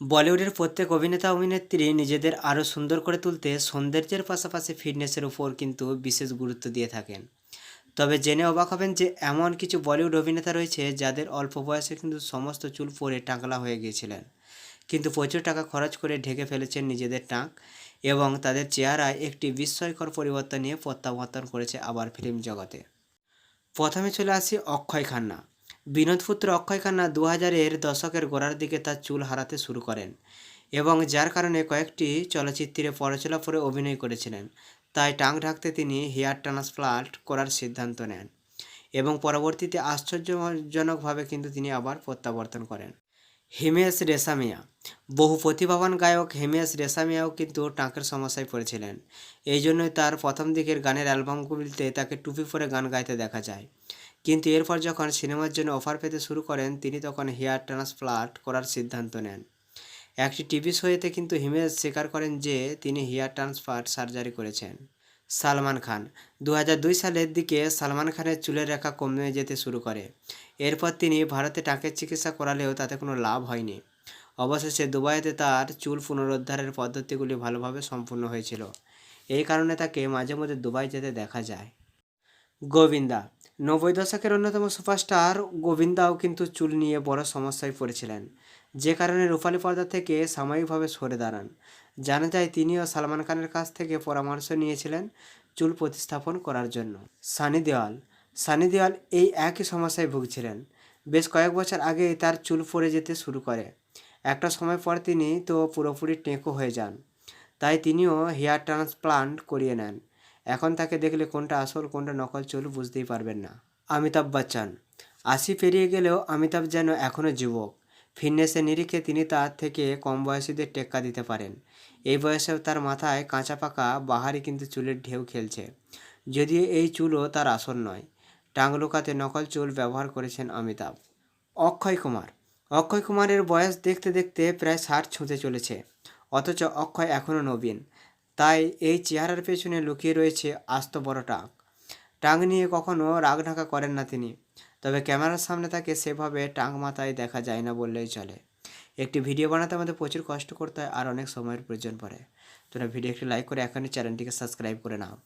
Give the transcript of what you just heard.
বলিউডের প্রত্যেক অভিনেতা অভিনেত্রী নিজেদের আরও সুন্দর করে তুলতে সৌন্দর্যের পাশাপাশি ফিটনেসের উপর কিন্তু বিশেষ গুরুত্ব দিয়ে থাকেন। তবে জেনে অবাক হবেন যে এমন কিছু বলিউড অভিনেতা রয়েছে যাদের অল্প বয়সে কিন্তু সমস্ত চুল পরে টাকলা হয়ে গিয়েছিলেন। কিন্তু প্রচুর টাকা খরচ করে ঢেকে ফেলেছেন নিজেদের টাক এবং তাদের চেহারায় একটি বিস্ময়কর পরিবর্তন নিয়ে প্রত্যাবর্তন করেছে আবার ফিল্ম জগতে। প্রথমে চলে আসি অক্ষয় খান্না। বিনোদপুত্র অক্ষয় খান্না দু হাজারের দশকের গোড়ার দিকে তার চুল হারাতে শুরু করেন এবং যার কারণে কয়েকটি চলচ্চিত্রে পরচলা করে অভিনয় করেছিলেন। তাই টাং ঢাকতে তিনি হেয়ার ট্রান্সপ্লান্ট করার সিদ্ধান্ত নেন এবং পরবর্তীতে আশ্চর্যজনকভাবে কিন্তু তিনি আবার প্রত্যাবর্তন করেন। হিমেশ রেশামিয়া। বহু প্রতিভাবান গায়ক হিমেশ রেশামিয়াও কিন্তু টাঁকের সমস্যায় পড়েছিলেন। এই জন্যই তার প্রথম দিকের গানের অ্যালবামগুলিতে তাকে টুপি পরে গান গাইতে দেখা যায়। কিন্তু এরপর যখন সিনেমার জন্য অফার পেতে শুরু করেন, তিনি তখন হেয়ার ট্রান্সপ্লান্ট করার সিদ্ধান্ত নেন। একটি টিভি শোয়েতে কিন্তু হিমেশ স্বীকার করেন যে, তিনি হেয়ার ট্রান্সপ্লান্ট সার্জারি করেছেন। সালমান খান দু হাজার দুই সালের দিকে সালমান খানের চুলের রেখা কমে যেতে শুরু করে। এরপর তিনি ভারতে টাকের চিকিৎসা করালেও তাতে কোনো লাভ হয়নি। অবশেষে দুবাইতে তার চুল পুনরুদ্ধারের পদ্ধতিগুলি ভালোভাবে সম্পূর্ণ হয়েছিল। এই কারণে তাকে মাঝে মধ্যে দুবাই যেতে দেখা যায়। গোবিন্দা নব্বই দশকের অন্যতম সুপারস্টার গোবিন্দাও কিন্তু চুল নিয়ে বড় সমস্যায় পড়েছিলেন, যে কারণে রূপালী পর্দা থেকে সাময়িকভাবে সরে দাঁড়ান। জানা যায়, তিনিও সালমান খানের কাছ থেকে পরামর্শ নিয়েছিলেন চুল প্রতিস্থাপন করার জন্য। সানি দেওয়াল। সানি দেওয়াল এই একই সমস্যায় ভুগছিলেন। বেশ কয়েক বছর আগে তার চুল পড়ে যেতে শুরু করে। একটা সময় পর তিনি তো পুরোপুরি টেঁকো হয়ে যান। তাই তিনিও হেয়ার ট্রান্সপ্লান্ট করিয়ে নেন। এখন তাকে দেখলে কোনটা আসল, কোনটা নকল চুল বুঝতেই পারবেন না। অমিতাভ বচ্চন আশি পেরিয়ে গেলেও অমিতাভ যেন এখনও যুবক। ফিটনেসের নিরিখে তিনি তার থেকে কম বয়সীদের টেক্কা দিতে পারেন। এই বয়সেও তার মাথায় কাঁচা পাকা, বাহারি কিন্তু চুলের ঢেউ খেলছে। যদিও এই চুলও তার আসল নয়। টাং লুকাতে নকল চুল ব্যবহার করেছেন অমিতাভ। অক্ষয় কুমার, অক্ষয় কুমারের বয়স দেখতে দেখতে প্রায় ষাট ছুঁতে চলেছে। অথচ অক্ষয় এখনও নবীন। তাই এই চেহারার পেছনে লুকিয়ে রয়েছে আস্ত বড় টাক। টাং নিয়ে কখনও রাগ ঢাকা করেন না তিনি, তবে ক্যামেরার সামনে তাকে সেভাবে টাং মাথায় দেখা যায় না বললেই চলে। একটি ভিডিও বানাতে আমাদের প্রচুর কষ্ট করতে হয় আর অনেক সময়ের প্রয়োজন পড়ে। তোমরা ভিডিও একটি লাইক করে এখনই চ্যানেলটিকে সাবস্ক্রাইব করে নাও।